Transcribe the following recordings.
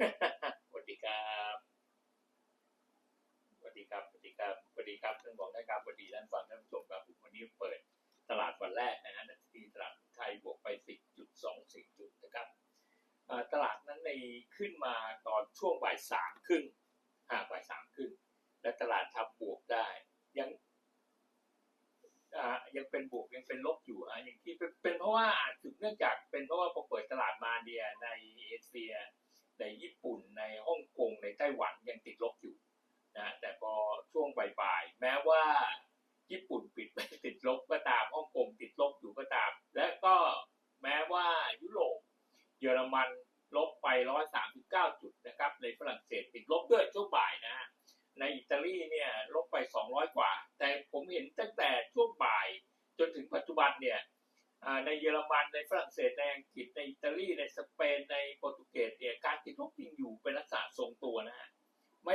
สวัสดีครับสวัสดีครับสวัสดีครับสวัสดีครับท่านบอกได้ครับสวัสดีท่านฟังท่านผู้ชมครับวันนี้เปิดตลาดวันแรกนะฮะที่ตลาดไทยบวกไป 10.24 จุดนะครับตลาดนั้นในขึ้นมาตอนช่วงบ่ายสามครึ่งอ่าบ่ายสามครึ่งและตลาดทับบวกได้ยังยังเป็นบวกยังเป็นลบอยู่อะอย่างที่เป็นเพราะว่าถึงเนื่องจากเป็นเพราะว่าพอเปิดตลาดมาเนี่ยในเอเชีย ในญี่ปุ่นในฮ่องกงในไต้หวันยังติดลบอยู่นะแต่พอช่วงบ่ายๆแม้ว่าญี่ปุ่นปิดไปติดลบก็ตามฮ่องกงติดลบอยู่ก็ตาม และก็แม้ว่ายุโรปเยอรมันลบไป 139 จุดนะครับ ในฝรั่งเศสติดลบด้วยช่วงบ่ายนะฮะในอิตาลีเนี่ยลบไป 200 กว่า แต่ผมเห็นตั้งแต่ช่วงบ่ายจนถึงปัจจุบันเนี่ยในเยอรมันในฝรั่งเศสในอังกฤษในอิตาลีในสเปนในโปร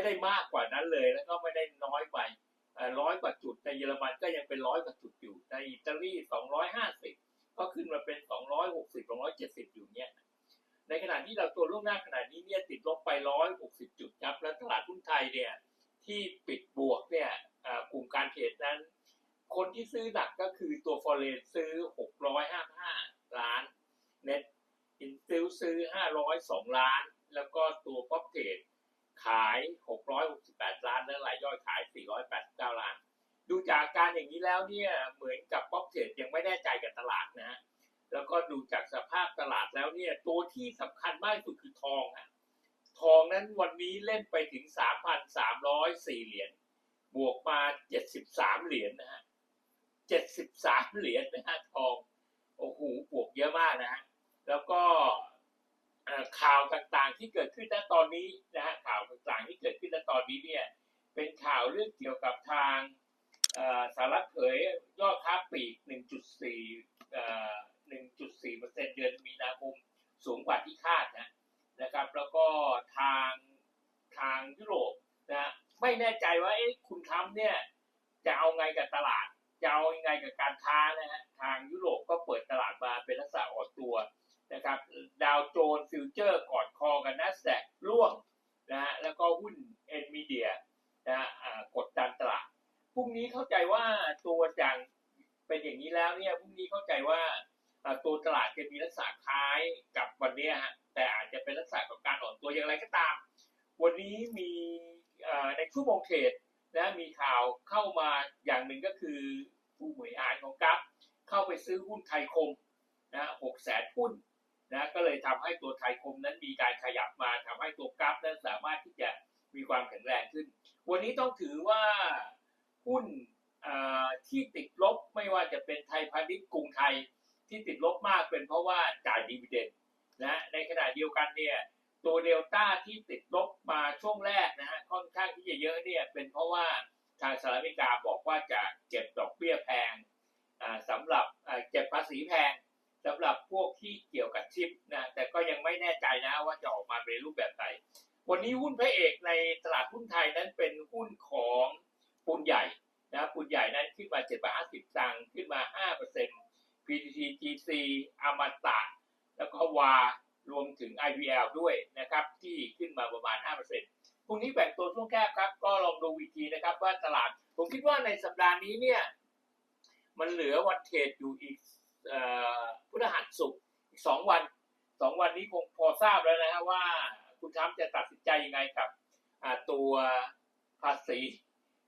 ได้มากกว่านั้นเลย แล้วก็ไม่ได้น้อยไปร้อยกว่าจุดในเยอรมันก็ยังเป็นร้อยกว่าจุดอยู่ในอิตาลีสองร้อยห้าสิบก็ขึ้นมาเป็นสองร้อยหกสิบสองร้อยเจ็ดสิบอยู่เนี่ยในขณะที่เราตัวล่วงหน้าขณะนี้เนี่ยติดลบไปร้อยหกสิบจุดครับแล้วตลาดหุ้นไทยเนี่ยที่ปิดบวกเนี่ยกลุ่มการเทรดนั้น คนที่ซื้อหนักก็คือตัวฟอเรนซื้อ655ล้านเน็ตอินฟิลซื้อ502ล้าน แล้วก็ตัวป๊อปเทรด ขาย 668 ล้าน และรายย่อยขาย 489 ล้าน ดูจากการอย่างนี้แล้วเนี่ย เหมือนกับป๊อปเทรดยังไม่แน่ใจกับตลาดนะฮะ แล้วก็ดูจากสภาพตลาดแล้วเนี่ย ตัวที่สำคัญมากสุดคือทองฮะ ทองนั้นวันนี้เล่นไปถึง 3,304 เหรียญ บวกมา 73 เหรียญนะฮะ 73 เหรียญนะฮะทอง โอ้โห บวกเยอะมากนะฮะ แล้วก็ข่าวต่างๆที่เกิดขึ้นณตอนนี้นะฮะ อนนี้เนี่ยเป็นข่าวเรื่องเกี่ยวกับทางสหรัฐเผยยอดค้าปลีก 1.4เอ่อ1.4เปอร์เซ็นต์เดือนมีนาคมสูงกว่าที่คาดนะนะครับ แล้วก็ทางทางยุโรปนะไม่แน่ใจว่าเอ๊ะคุณทำเนี่ยจะเอาไงกับตลาด จะเอาไงกับการค้านะฮะทางยุโรปก็เปิดตลาดมาเป็นลักษณะอ่อนตัวนะครับดาวโจนส์ฟิวเจอร์กอดคอกันนัสแดกร่วงนะฮะแล้วก็หุ้น เอ็นมีเดียนะฮะกดดันตลาดพรุ่งนี้เข้าใจว่าตัวจังเป็นอย่างนี้แล้วเนี่ยพรุ่งนี้เข้าใจว่าตัวตลาดจะมีลักษณะคล้ายกับวันนี้ฮะแต่อาจจะเป็นลักษณะของการอ่อนตัวอย่างไรก็ตาม วันนี้มีในชั่วโมงเทรดนะมีข่าวเข้ามาอย่างหนึ่งก็คือผู้บริหารของกัฟเข้าไปซื้อหุ้นไทยคมนะหกแสนหุ้นนะก็เลยทำให้ตัวไทยคมนั้นมี ต้องถือว่าหุ้นที่ติดลบไม่ว่าจะเป็นไทยพาณิชย์กรุงไทยที่ติดลบมากเป็นเพราะว่าจ่ายดีเวเดนด์นะในขณะเดียวกันเนี่ยตัวเดลต้าที่ติดลบมาช่วงแรกนะฮะค่อนข้างที่จะเยอะเนี่ยเป็นเพราะว่าทางสหรัฐอเมริกาบอกว่าจะเก็บดอกเบี้ยแพงอ่าสำหรับเก็บภาษีแพงสำหรับพวกที่เกี่ยวกับชิปนะแต่ก็ยังไม่แน่ใจนะว่าจะออกมาเป็นรูปแบบไหนวันนี้หุ้นพระเอกในตลาดหุ้นไทยนั้นเป็นหุ้นของปูนใหญ่นะปูนใหญ่นั้นขึ้นมา 7บาท50ตังขึ้นมา 5% PTT GC อมตะ แล้วก็วารวมถึง IPL ด้วยนะครับ ที่ขึ้นมาประมาณ 5%พรุ่งนี้แบ่งตัวช่วงแคบครับ ก็ลองดูอีกทีนะครับว่าตลาด ผมคิดว่าในสัปดาห์นี้เนี่ย มันเหลือวันเทรดอยู่อีกอ่อพุธหัสศุกร์อีกสองวันสองวันนี้คงพอทราบแล้วนะฮะว่าคุณทรัมจะตัดสินใจยังไงกับตัวภาษี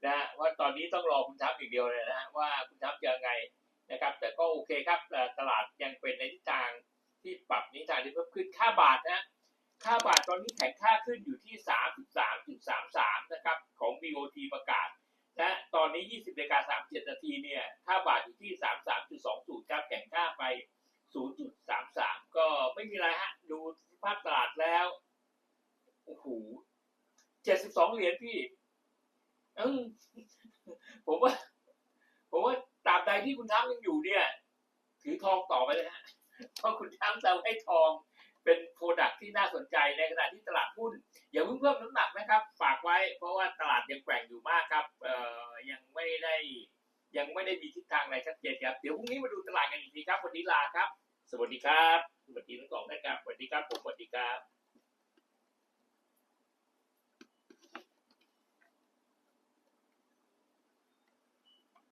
นะฮะว่าตอนนี้ต้องรอคุณทรัมอย่างเดียวเลยนะฮะว่าคุณทรัมยังไงนะครับ แต่ก็โอเคครับตลาดยังเป็นในทิศทางที่ปรับนิทานที่เพิ่มขึ้นค่าบาทนะค่าบาทตอนนี้แข็งค่าขึ้นอยู่ที่ 33.33 นะครับ ของ BOT ประกาศและตอนนี้ 20นาฬิกา37นาทีเนี่ย ค่าบาทอยู่ที่ 33.20ครับแข็งค่าไป 0.33 ก็ไม่มีอะไรฮะ ดูภาพตลาดแล้ว โอ้โห 72 เหรียญพี่ ผมว่า ผมว่าตราบใดที่คุณทั้งยังอยู่เนี่ย ถือทองต่อไปเลยฮะเพราะคุณทั้งจะให้ทองเป็นโปรดักที่น่าสนใจในขณะที่ตลาดหุ้นอย่าเพิ่งเพิ่มน้ำหนักนะครับ ฝากไว้ เพราะว่าตลาดยังแกว่งอยู่มากครับเอ่อยังไม่ได้ ยังไม่ได้มีทิศทางอะไรชัดเจนครับเดี๋ยวพรุ่งนี้มาดูตลาดกันอีกทีครับวันนี้ลาครับ สวัสดีครับสวัสดีทั้งสองนะครับสวัสดีครับผมสวัสดีครับ